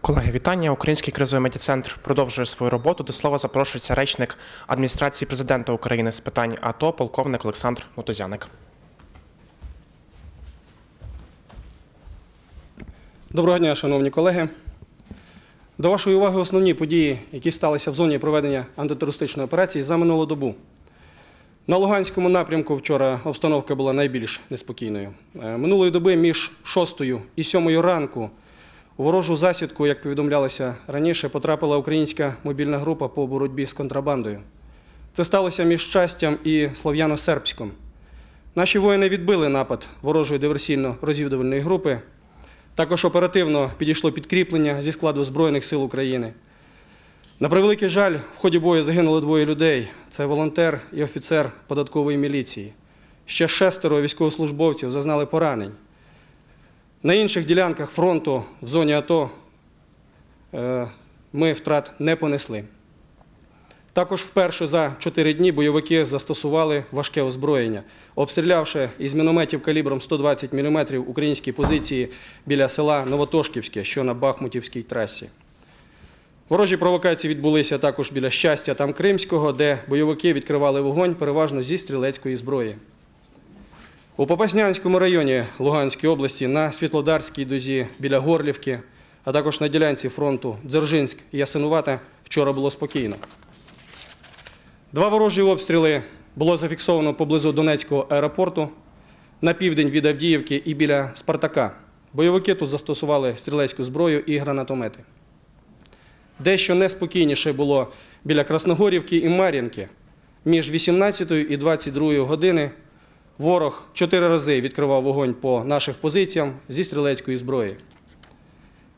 Колеги, вітання. Український кризовий медіацентр продовжує свою роботу. До слова запрошується речник адміністрації президента України з питань АТО, полковник Олександр Мотузяник. Доброго дня, шановні колеги. До вашої уваги основні події, які сталися в зоні проведення антитерористичної операції за минулу добу. На Луганському напрямку вчора обстановка була найбільш неспокійною. Е, Минулої доби між 6 і 7 ранку ворожу засідку, як повідомлялося раніше, потрапила українська мобільна група по боротьбі з контрабандою. Це сталося між Щастям і Слов'яно-Сербськом. Наші воїни відбили напад ворожої диверсійно-розвідувальної групи. Також оперативно підійшло підкріплення зі складу Збройних сил України. На превеликий жаль, в ході бою загинуло двоє людей. Це волонтер і офіцер податкової міліції. Ще шестеро військовослужбовців зазнали поранень. На інших ділянках фронту в зоні АТО е, ми втрат не понесли. Також вперше за чотири дні бойовики застосували важке озброєння, обстрілявши із мінометів калібром 120 мм українські позиції біля села Новотошківське, що на Бахмутівській трасі. Ворожі провокації відбулися також біля щастя там Кримського, де бойовики відкривали вогонь переважно зі стрілецької зброї. У Попаснянському районі Луганської області на Світлодарській дозі біля Горлівки, а також на ділянці фронту Дзержинськ і Ясинувата вчора було спокійно. Два ворожі обстріли було зафіксовано поблизу Донецького аеропорту на південь від Авдіївки і біля Спартака. Бойовики тут застосували стрілецьку зброю і гранатомети. Дещо неспокійніше було біля Красногорівки і Мар'їнки. Між 18 і 22 години ворог чотири рази відкривав вогонь по наших позиціям зі стрілецької зброї.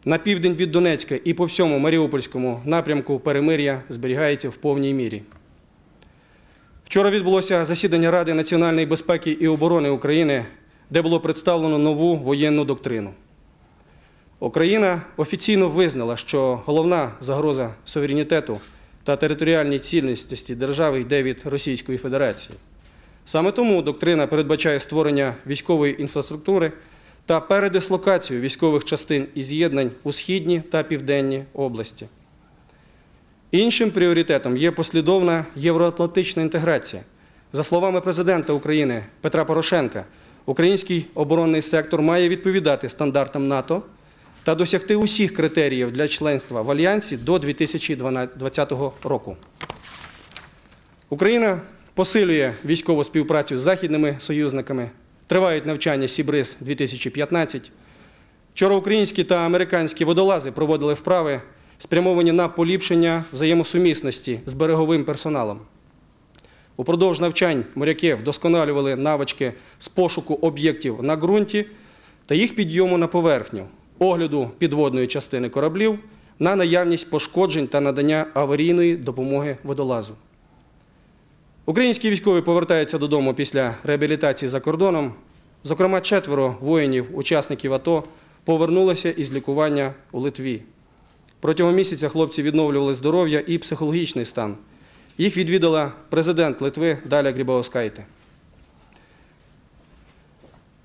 На південь від Донецька і по всьому Маріупольському напрямку перемир'я зберігається в повній мірі. Вчора відбулося засідання Ради національної безпеки і оборони України, де було представлено нову воєнну доктрину. Україна офіційно визнала, що головна загроза суверенітету та територіальній цілісності держави йде від Російської Федерації. Саме тому доктрина передбачає створення військової інфраструктури та передислокацію військових частин і з'єднань у східній та південній області. Іншим пріоритетом є послідовна євроатлантична інтеграція. За словами президента України Петра Порошенка, український оборонний сектор має відповідати стандартам НАТО та досягти усіх критеріїв для членства в альянсі до 2020 року. Україна посилює військову співпрацю з західними союзниками, тривають навчання Сібриз 2015. Вчора українські та американські водолази проводили вправи, спрямовані на поліпшення взаємосумісності з береговим персоналом. Упродовж навчань моряки вдосконалювали навички з пошуку об'єктів на ґрунті та їх підйому на поверхню, огляду підводної частини кораблів на наявність пошкоджень та надання аварійної допомоги водолазу. Українські військові повертаються додому після реабілітації за кордоном. Зокрема, четверо воїнів, учасників АТО, повернулися із лікування у Литві. Протягом місяця хлопці відновлювали здоров'я і психологічний стан. Їх відвідала президент Литви Даля Грібаускайте.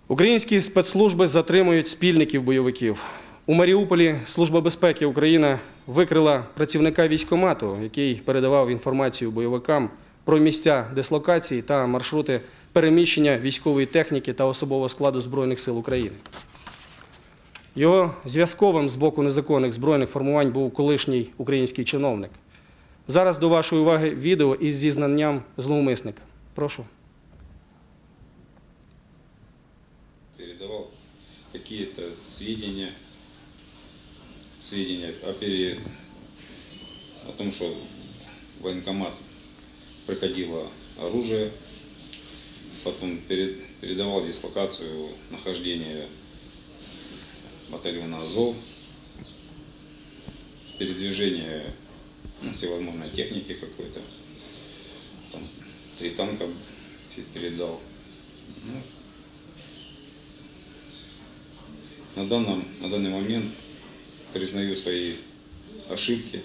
Українські спецслужби затримують спільників бойовиків. У Маріуполі Служба безпеки України викрила працівника військомату, який передавав інформацію бойовикам про місця дислокації та маршрути переміщення військової техніки та особового складу Збройних сил України. Його зв'язковим з боку незаконних збройних формувань був колишній український чиновник. Зараз до вашої уваги відео із зізнанням зловмисника. Прошу. передавал какие-то сведения, сведения о, пере- о том, что в военкомат приходило оружие, потом перед- передавал дислокацию нахождения батальона Азов, передвижение ну, всевозможной техники какой-то, там три танка передал. Ну, на, данном, на данный момент признаю свои ошибки,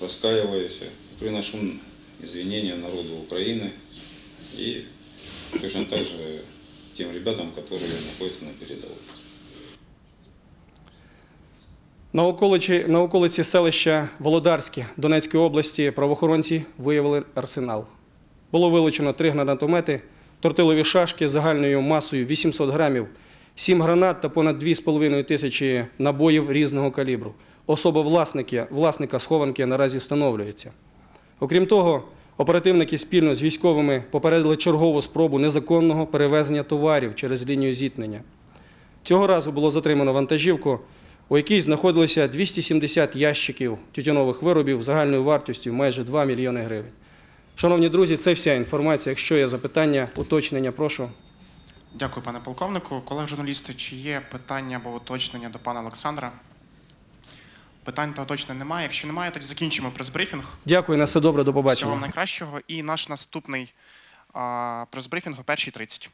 раскаиваюсь, приношу извинения народу Украины и точно так же тем ребятам, которые находятся на передовой. На околиці, на околиці селища Володарське Донецької області правоохоронці виявили арсенал. Було вилучено три гранатомети, тортилові шашки загальною масою 800 грамів, 7 гранат та понад 2,5 тисячі набоїв різного калібру. Особа власника, власника схованки наразі встановлюється. Окрім того, оперативники спільно з військовими попередили чергову спробу незаконного перевезення товарів через лінію зіткнення. Цього разу було затримано вантажівку, у якій знаходилося 270 ящиків тютюнових виробів загальною вартістю майже 2 мільйони гривень. Шановні друзі, це вся інформація. Якщо є запитання, уточнення, прошу. Дякую, пане полковнику. Колеги журналісти, чи є питання або уточнення до пана Олександра? Питань того точно немає. Якщо немає, тоді закінчимо прес-брифінг. Дякую, на все добре, до Всього вам найкращого. І наш наступний а, прес-брифінг о 1.30.